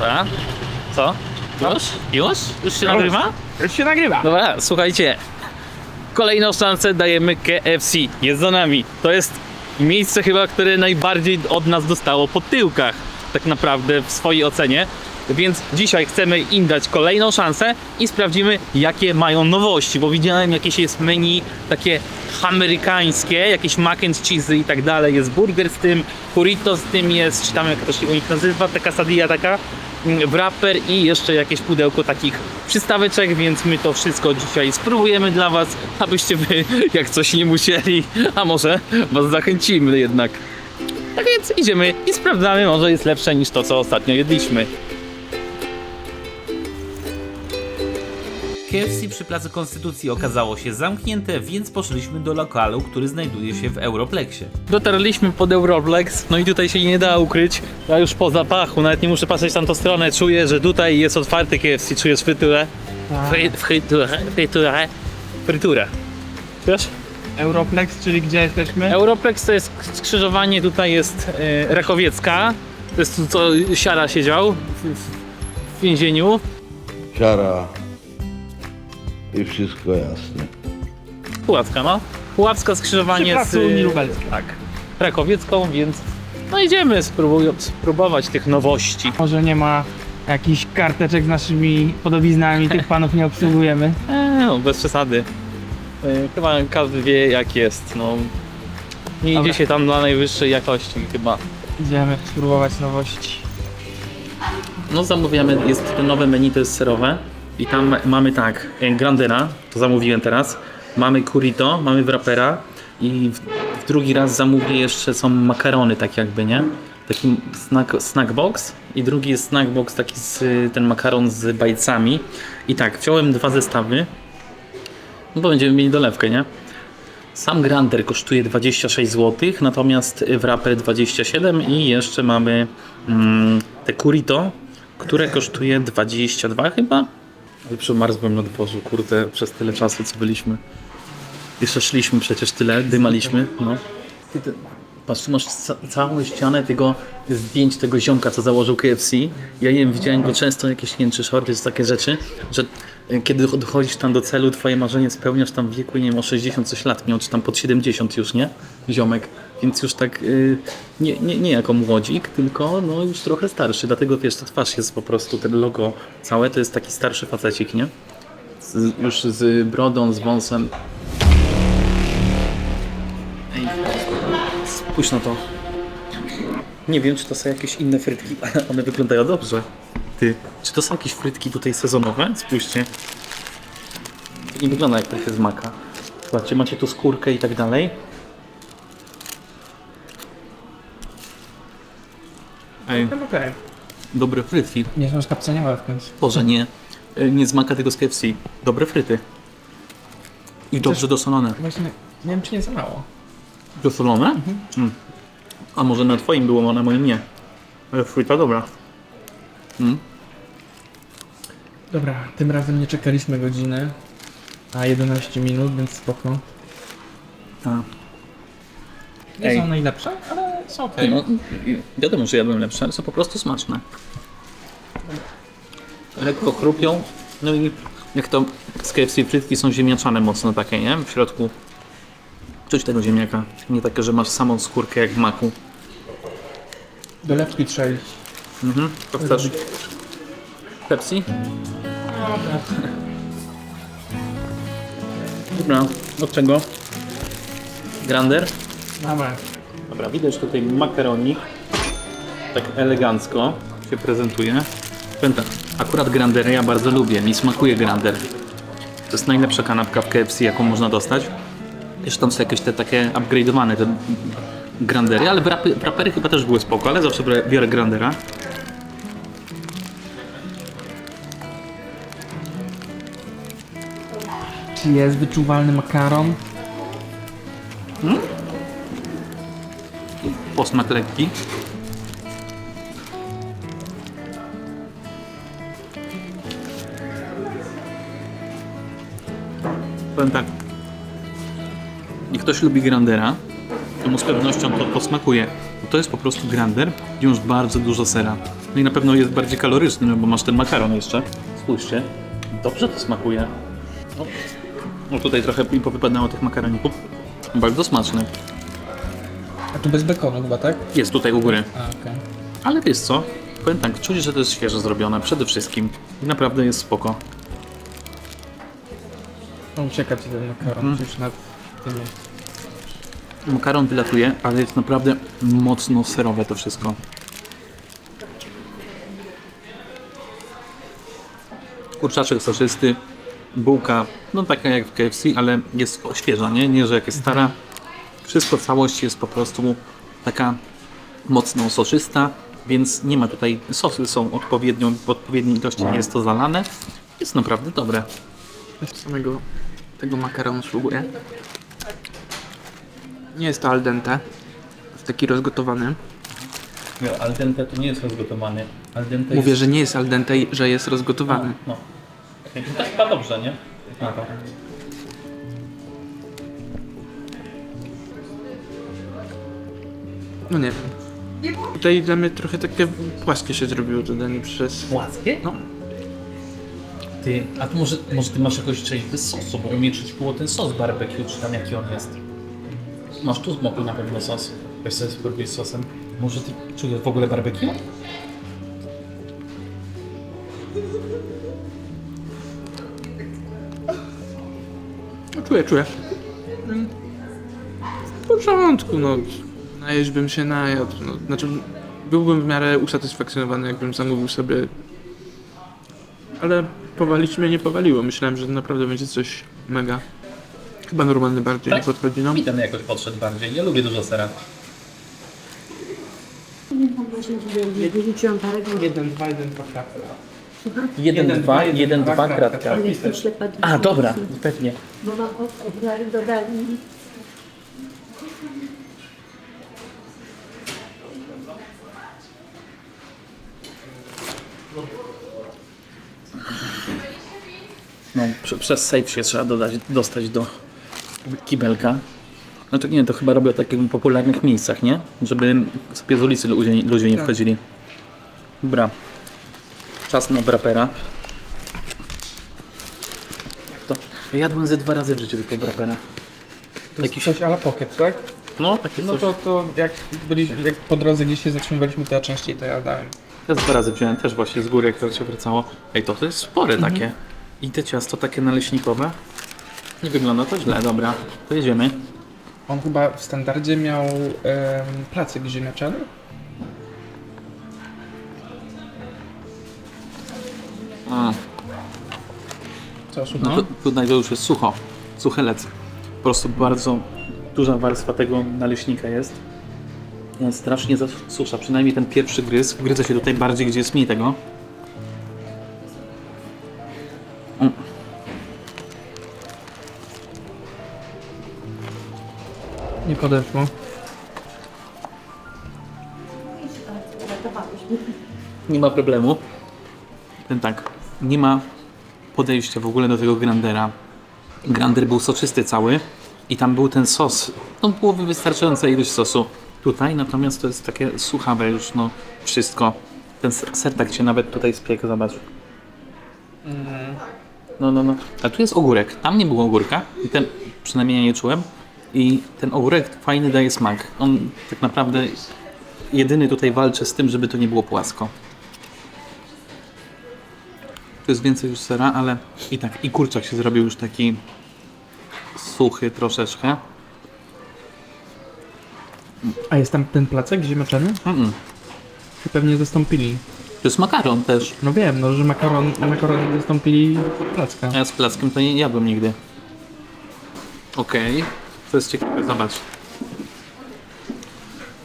A? Co? Już? Już? Już się nagrywa? Już się nagrywa. Dobra, słuchajcie. Kolejną szansę dajemy KFC. Jest za nami. To jest miejsce chyba, które najbardziej od nas dostało po tyłkach. Tak naprawdę w swojej ocenie. Więc dzisiaj chcemy im dać kolejną szansę i sprawdzimy, jakie mają nowości, bo widziałem jakieś jest menu takie amerykańskie, jakieś mac and cheese i tak dalej. Jest burger z tym, burrito z tym jest, czy tam jak to się u nich nazywa, taka sadilla taka mm, wrapper i jeszcze jakieś pudełko takich przystaweczek, więc my to wszystko dzisiaj spróbujemy dla Was, abyście Wy jak coś nie musieli, a może Was zachęcimy jednak. Tak więc idziemy i sprawdzamy, może jest lepsze niż to, co ostatnio jedliśmy. KFC przy Placu Konstytucji okazało się zamknięte, więc poszliśmy do lokalu, który znajduje się w Europlexie. Dotarliśmy pod Europlex, no i tutaj się nie da ukryć. Ja już po zapachu, nawet nie muszę patrzeć na tą stronę, czuję, że tutaj jest otwarty KFC. Czujesz fryturę? Fry, fryturę, fryturę, fryturę. Wiesz? Europlex, czyli gdzie jesteśmy? Europlex to jest skrzyżowanie, tutaj jest e, Rakowiecka. To jest tu, co Siara siedział w, w, w więzieniu. Siara i wszystko jasne. Puławka, no. Puławska skrzyżowanie Przy z... Unii Lubelskiej. Tak. Krakowiecką, więc no idziemy spróbuj- spróbować tych nowości. Może nie ma jakichś karteczek z naszymi podobiznami, tych panów nie obsługujemy. Eee, no, bez przesady. E, Chyba każdy wie jak jest, no. Nie idzie się tam dla najwyższej jakości chyba. Idziemy spróbować nowości. No zamówiamy, jest to nowe menu, to jest serowe. I tam mamy tak, e, Grandera, to zamówiłem teraz. Mamy Curito, mamy Wrapera i w, w drugi raz zamówię jeszcze są makarony tak jakby, nie? Taki snack, snack box i drugi jest snack box taki z, ten makaron z bajcami. I tak, wziąłem dwa zestawy, no bo będziemy mieli dolewkę, nie? Sam Grander kosztuje 26 zł, natomiast wrapper 27 i jeszcze mamy mm, te Curito, które kosztuje 22 chyba. Ale przemarzłem na dworzu, kurde, przez tyle czasu co byliśmy. Jeszcze szliśmy przecież tyle, dymaliśmy, no. Ty, ty, patrz, masz ca całą ścianę tego zdjęć tego ziomka, co założył KFC. Ja nie wiem, widziałem go często jakieś, nie wiem, czy shorty, czy takie rzeczy, że e, kiedy dochodzisz tam do celu, twoje marzenie spełniasz tam w wieku, nie wiem, o 60 coś lat miał, czy tam pod 70 już, nie? Ziomek. Więc już tak y, nie, nie, nie jako młodzik, tylko no już trochę starszy. Dlatego wiesz, ta twarz jest po prostu, ten logo całe, to jest taki starszy facecik, nie? Z, już z brodą, z wąsem. Ej, spójrz na to. Nie wiem, czy to są jakieś inne frytki, ale one wyglądają dobrze. Ty, czy to są jakieś frytki tutaj sezonowe? Spójrzcie. To nie wygląda jak takie z maka. Zobaczcie, macie tu skórkę i tak dalej. Ej, Okej. dobre frytki. Nie są skapceniałe w końcu. Boże, nie. Y, Nie z maka, tylko z KFC. Dobre fryty. I dobrze dosolone. Właśnie nie wiem, czy nie za mało. Dosolone? Mm. A może na twoim było, a na moim nie. Ale fryta dobra. Mm. Dobra, tym razem nie czekaliśmy godziny, a 11 minut, więc spoko. A. Nie Ej. są najlepsze, ale są okej. No, wiadomo, że jadłem lepsze, ale są po prostu smaczne. Lekko chrupią. No i jak to z KFC frytki są ziemniaczane mocno takie, nie? W środku czuć tego ziemniaka. Nie takie, że masz samą skórkę jak w maku. Dolewki iść. Mhm. To chcesz Pepsi? Dobra, od czego? Grander? Mamy. Dobra, widać tutaj makaronik. Tak elegancko się prezentuje. Tak, akurat Grandery ja bardzo lubię, mi smakuje Grander. To jest najlepsza kanapka w KFC, jaką można dostać. Jeszcze tam są jakieś te takie upgrade'owane te Grandery, ale wrapy, wrapery chyba też były spoko, ale zawsze biorę- Grandera. Czy jest wyczuwalny makaron? Posmak lekki. Powiem tak. Jak ktoś lubi Grandera, to mu z pewnością to posmakuje. To jest po prostu Grander i już bardzo dużo sera. No i na pewno jest bardziej kaloryczny, no bo masz ten makaron jeszcze. Spójrzcie. Dobrze to smakuje. No, no tutaj trochę mi powypadało tych makaroników. Bardzo smaczny. A tu bez bekonu chyba, tak? Jest tutaj u góry. A, okej. Ale wiesz co? Powiem tak, czuć, że to jest świeżo zrobione przede wszystkim. I naprawdę jest spoko. No ucieka ci ten makaron Mhm. Makaron wylatuje, ale jest naprawdę mocno serowe to wszystko. Kurczaczek soczysty, bułka, no taka jak w KFC, ale jest świeża, nie? Nie, że jak jest stara. Wszystko całość jest po prostu taka mocno soczysta, więc nie ma tutaj, sosy są odpowiednio, w odpowiedniej ilości, nie jest to zalane. Jest naprawdę dobre. Z samego tego makaronu spróbuję. Nie jest to al dente. Jest taki rozgotowany. Al dente to nie jest rozgotowany. Al dente Mówię, że nie jest al dente, i że jest rozgotowany. No. To chyba dobrze, nie? No nie wiem. Tutaj dla mnie trochę takie płaskie się zrobiło to danie przez... Płaskie? No. Ty, a tu może, może ty masz jakąś część bez sosu, bo mi czuć było ten sos barbecue, czy tam jaki on jest. Masz tu z boku na pewno sos. Weź sobie spróbuj z sosem. Może ty czujesz w ogóle barbecue? No czuję, czuję. W porządku, no. Najeść bym się najadł. No, znaczy, byłbym w miarę usatysfakcjonowany, jakbym zamówił sobie. Ale powalić mnie nie powaliło. Myślałem, że naprawdę będzie coś mega. Chyba normalny bardziej Tak? nie podchodzi, no. Mi ten jakoś podszedł bardziej. Ja lubię dużo sera. Wyrzuciłam parę godzin. Jeden, dwa, jeden, dwa, kratka. Jeden, dwa, jeden, dwa, kratka. Ale jestem ślepa. A, dobra, pewnie. Bo mam okulary dodali. No, prze, przez safe się trzeba dodać, dostać do kibelka. Znaczy nie, to chyba robią w takich popularnych miejscach, nie? Żeby sobie z ulicy ludzie, ludzie nie Tak. wchodzili. Dobra. Czas na brapera. To ja jadłem ze dwa razy w życiu tylko brapera. Jakiś, Coś ala pocket, tak? no, takie No coś. to, to jak, byli, jak po drodze gdzieś się zatrzymywaliśmy, to ja częściej to jadałem. Ja z dwa razy wziąłem też właśnie z góry, jak to się wracało. Ej, to, to jest spore Mhm. takie. I te ciasto takie naleśnikowe. Nie wygląda to źle, dobra. To jedziemy. On chyba w standardzie miał em, placyk ziemniaczany. A, Co, no słucham? tu, tutaj to już jest sucho. Suche lec. Po prostu bardzo duża warstwa tego naleśnika jest. Ja strasznie zasusza, przynajmniej ten pierwszy gryz. Wgryza się tutaj bardziej, gdzie jest mniej tego. Nie podeszło. Nie ma problemu. Ten tak, nie ma podejścia w ogóle do tego grandera. Grander był soczysty cały i tam był ten sos. No było wystarczająca ilość sosu. Tutaj natomiast to jest takie suchawe już, no wszystko. Ten ser tak się nawet tutaj spiekł, zobacz. No, no, no. A tu jest ogórek. Tam nie było ogórka i ten, przynajmniej ja nie czułem. I ten ogórek fajny daje smak. On tak naprawdę jedyny tutaj walczy z tym, żeby to nie było płasko. Tu jest więcej już sera, ale i tak, i kurczak się zrobił już taki suchy troszeczkę. A jest tam ten placek ziemniaczany? Mm-mm. To pewnie zastąpili. To jest makaron też. No wiem, no że makaron, makaron zastąpili placka. A ja z plackiem to nie jadłem nigdy. Okej, to jest ciekawe, zobacz.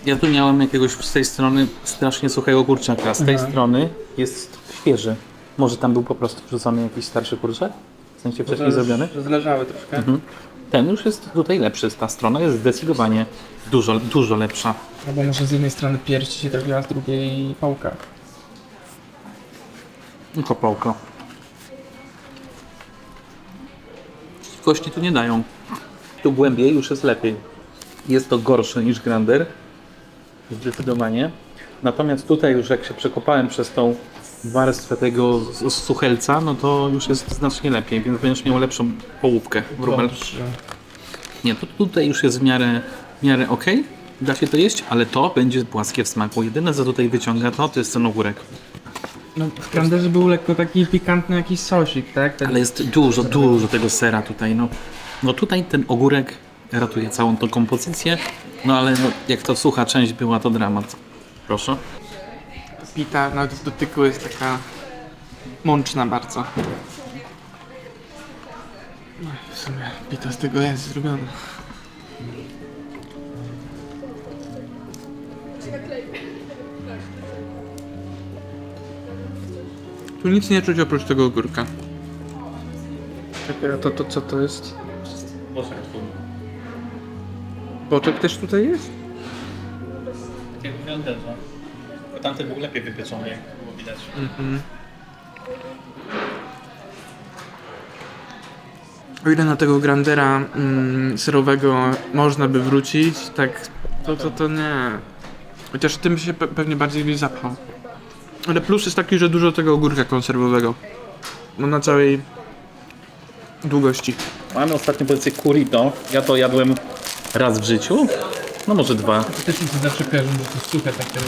Ja tu miałem jakiegoś z tej strony strasznie suchego kurczaka. Z tej strony jest świeży. Może tam był po prostu wrzucony jakiś starszy kurczak? W sensie wcześniej zrobiony? Rozleżały troszkę. Mhm. Ten już jest tutaj lepszy. Ta strona jest zdecydowanie dużo, dużo lepsza. No bo może z jednej strony pierś się trafiła, z drugiej pałka. Kopałka. Kości tu nie dają. Tu głębiej już jest lepiej. Jest to gorsze niż Grander. Zdecydowanie. Natomiast tutaj już jak się przekopałem przez tą warstwę tego z- z suchelca, no to już jest znacznie lepiej, więc będziesz miał lepszą połówkę. Nie, to tutaj już jest w miarę, w miarę ok, da się to jeść, ale to będzie płaskie w smaku. Jedyne co tutaj wyciąga to, to jest ten ogórek. No, w Granderze był lekko taki pikantny jakiś sosik, tak? Ten... Ale jest dużo, dużo tego sera tutaj, no. No tutaj ten ogórek ratuje całą tą kompozycję, no ale no, jak to sucha część była, to dramat. Proszę. Pita nawet w dotyku jest taka mączna bardzo. No, w sumie pita z tego jest zrobiona. Tu nic nie czuć oprócz tego ogórka. Czekaj, a to, to co to jest? Boczek też tutaj jest? Tamten był lepiej wypieczony, jak było widać. O ile na tego Grandera mm, serowego można by wrócić, tak to, to, to nie. Chociaż tym się pe pewnie bardziej byś zapchał. Ale plus jest taki, że dużo tego ogórka konserwowego. No na całej długości. Mamy ostatnią pozycję Kurito. Ja to jadłem raz w życiu. No może dwa. Też mi się zawsze kojarzy, że to suche takie.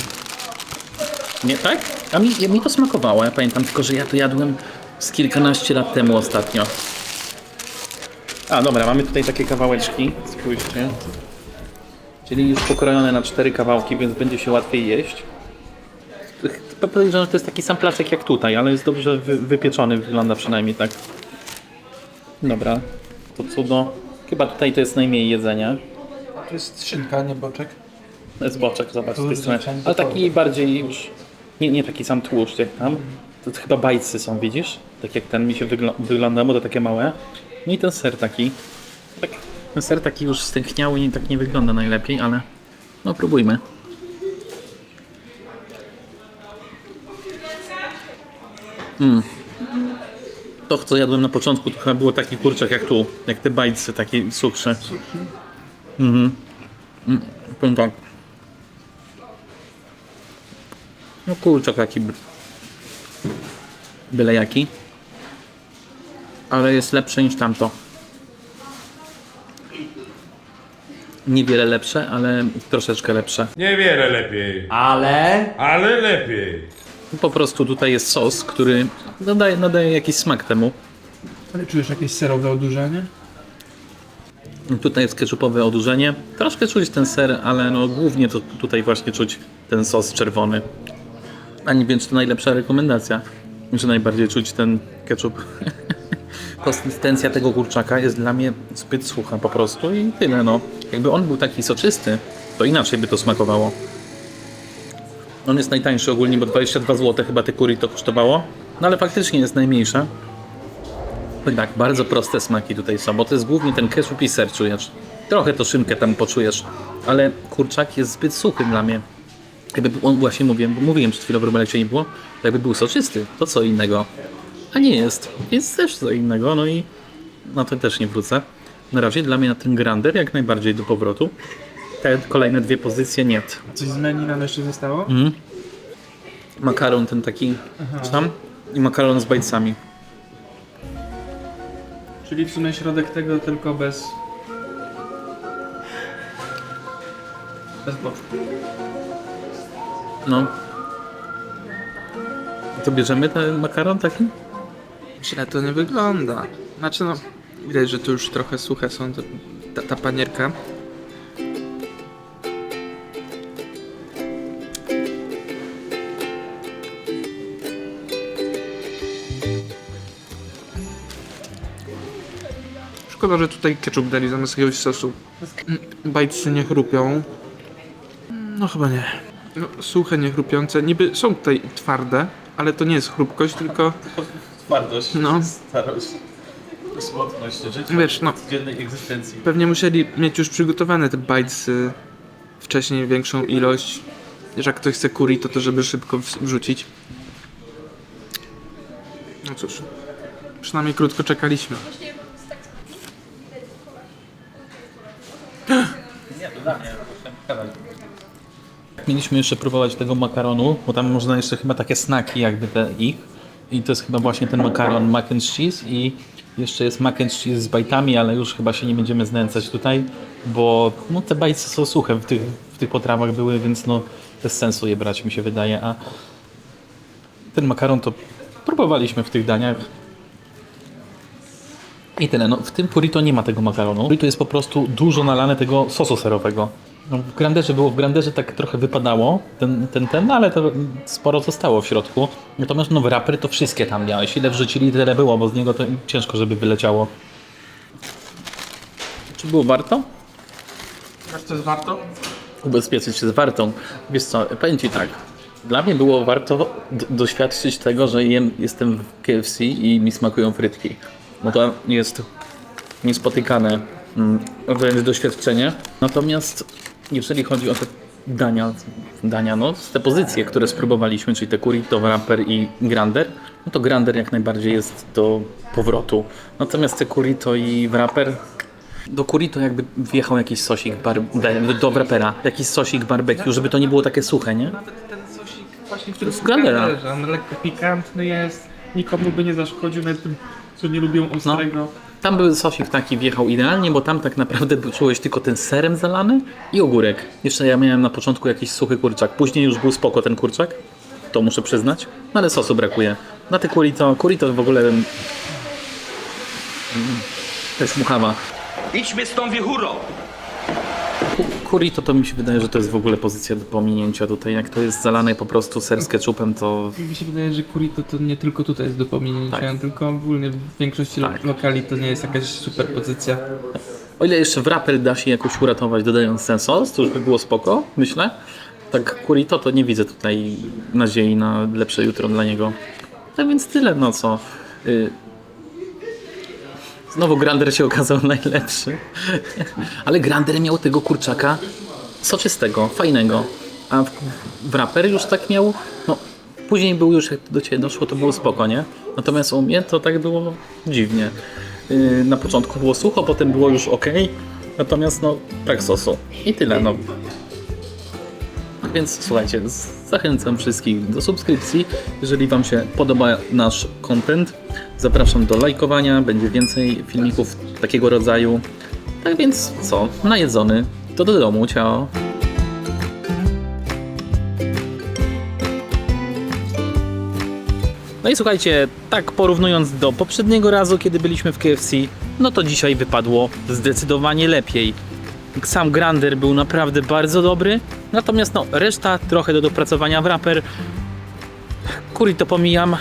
Nie tak? A mi, mi to smakowało. Ja pamiętam tylko, że ja to jadłem z kilkanaście lat temu ostatnio. A dobra, mamy tutaj takie kawałeczki. Spójrzcie. Czyli już pokrojone na cztery kawałki, więc będzie się łatwiej jeść. Podejrzewam, że to jest taki sam placek jak tutaj, ale jest dobrze wy, wypieczony, wygląda przynajmniej tak. Dobra, to cudo. Chyba tutaj to jest najmniej jedzenia. To jest szynka, nie boczek. To jest boczek, zobacz, z tej strony. Ale taki bardziej już, nie, nie taki sam tłuszcz jak tam. To chyba bajcy są, widzisz? Tak jak ten mi się wygl- wygląda, bo to takie małe. No i ten ser taki. Tak, ten ser taki już stękniały i tak nie wygląda najlepiej, ale no próbujmy. Mm. To, co jadłem na początku, to chyba było taki kurczak jak tu, jak te bajcy, taki cukrze. Mhm. Mm, powiem tak. No kurczak taki by- byle jaki. Ale jest lepsze niż tamto. Niewiele lepsze, ale troszeczkę lepsze. Niewiele lepiej. Ale? Ale lepiej. Po prostu tutaj jest sos, który nadaje, nadaje jakiś smak temu. Ale czujesz jakieś serowe odurzenie? Tutaj jest keczupowe odurzenie. Troszkę czuć ten ser, ale no głównie to tutaj właśnie czuć ten sos czerwony. A nie wiem, czy to najlepsza rekomendacja. Że najbardziej czuć ten ketchup. Konsystencja tego kurczaka jest dla mnie zbyt sucha po prostu i tyle no. Jakby on był taki soczysty, to inaczej by to smakowało. On jest najtańszy ogólnie, bo 22 zł chyba te curry to kosztowało. No ale faktycznie jest najmniejsza. Tak, tak, bardzo proste smaki tutaj są, bo to jest głównie ten ketchup i ser czujesz. Trochę to szynkę tam poczujesz, ale kurczak jest zbyt suchy dla mnie. Jakby on właśnie mówiłem, mówiłem przed chwilą w Robalecie nie było, jakby był soczysty, to co innego. A nie jest, jest też co innego, no i na to też nie wrócę. Na razie dla mnie na ten grander jak najbardziej do powrotu. Te kolejne dwie pozycje nie. Coś z menu nam jeszcze zostało? Makaron ten taki, czy tam? I makaron z bajcami. Czyli w sumie środek tego tylko bez... Bez boczku. No. To bierzemy ten makaron taki? Źle to nie wygląda. Znaczy no, widać, że tu już trochę suche są te, ta, ta panierka. Szkoda, że tutaj ketchup dali zamiast jakiegoś sosu. Bajcy nie chrupią. No chyba nie. No, suche, nie chrupiące. Niby są tutaj twarde, ale to nie jest chrupkość, tylko Twardość, No. starość, smutność życia, Wiesz, no. codziennej egzystencji. Pewnie musieli mieć już przygotowane te bajcy wcześniej większą ilość. Że jak ktoś chce curry, to to żeby szybko wrzucić. No cóż, przynajmniej krótko czekaliśmy. Mieliśmy jeszcze próbować tego makaronu, bo tam można jeszcze chyba takie snaki jakby te ich. I to jest chyba właśnie ten makaron mac and cheese i jeszcze jest mac and cheese z bajtami, ale już chyba się nie będziemy znęcać tutaj, bo no, te bajce są suche w tych, w tych potrawach były, więc no bez sensu je brać mi się wydaje, a ten makaron to próbowaliśmy w tych daniach. I tyle. No, w tym burrito nie ma tego makaronu. Burrito jest po prostu dużo nalane tego sosu serowego. No, w granderze było, w granderze tak trochę wypadało ten, ten, ten, ale to sporo zostało w środku. Natomiast no, w to wszystkie tam miałeś. Ile wrzucili, tyle było, bo z niego to ciężko, żeby wyleciało. Czy było warto? Wiesz co jest warto? ubezpieczyć się z wartą. Wiesz co, powiem Ci tak. Dla mnie było warto doświadczyć tego, że jem, jestem w KFC i mi smakują frytki. Bo to jest niespotykane mm, wręcz doświadczenie. Natomiast jeżeli chodzi o te dania, dania no, te pozycje, które spróbowaliśmy, czyli te currito, wrapper i grander, no to grander jak najbardziej jest do powrotu. Natomiast te currito i wrapper do currito jakby wjechał jakiś sosik bar... do wrapera, jakiś sosik barbecue, żeby to nie było takie suche, nie? Nawet ten sosik właśnie, który Z Grandera. On lekko pikantny jest, nikomu by nie zaszkodził, nawet tym, co nie lubią ostrego. Tam był sosik taki wjechał idealnie, bo tam tak naprawdę czułeś tylko ten serem zalany i ogórek. Jeszcze ja miałem na początku jakiś suchy kurczak, później już był spoko ten kurczak, to muszę przyznać, no ale sosu brakuje. Na te currito, currito w ogóle... mm, jest muchawa. Idźmy z tą wiechurą! Currito to mi się wydaje, że to jest w ogóle pozycja do pominięcia tutaj. Jak to jest zalane po prostu ser z ketchupem, to Mi się wydaje, że kurito to nie tylko tutaj jest do pominięcia, Tak. tylko ogólnie w większości Tak. lokali to nie jest jakaś super pozycja. O ile jeszcze wrapel da się jakoś uratować, dodając ten sos, to już by było spoko, myślę. Tak currito to nie widzę tutaj nadziei na lepsze jutro dla niego. Tak więc tyle, no co. Znowu Grander się okazał najlepszy. Ale Grander miał tego kurczaka soczystego, fajnego. A w raper już tak miał, no później był już, jak do Ciebie doszło, to było spoko, nie? Natomiast u mnie to tak było dziwnie. Yy, na początku było sucho, potem było już ok, natomiast no brak sosu. I tyle, no. Więc słuchajcie, zachęcam wszystkich do subskrypcji. Jeżeli Wam się podoba nasz content, zapraszam do lajkowania. Będzie więcej filmików takiego rodzaju. Tak więc co, najedzony, to do domu, ciao. No i słuchajcie, tak porównując do poprzedniego razu, kiedy byliśmy w KFC, no to dzisiaj wypadło zdecydowanie lepiej. Sam Grander był naprawdę bardzo dobry, natomiast no reszta trochę do dopracowania w raper. Curry to pomijam, e,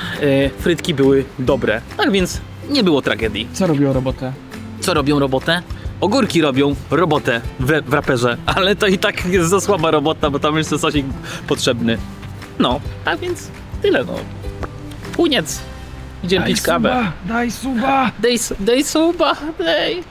frytki były dobre, tak więc nie było tragedii. Co robią robotę? Co robią robotę? Ogórki robią robotę w, w raperze, ale to i tak jest za słaba robota, bo tam jeszcze sosik potrzebny. No, a więc tyle no. Koniec. Idziemy pić kawę. Daj suba! Dej, dej suba, dej.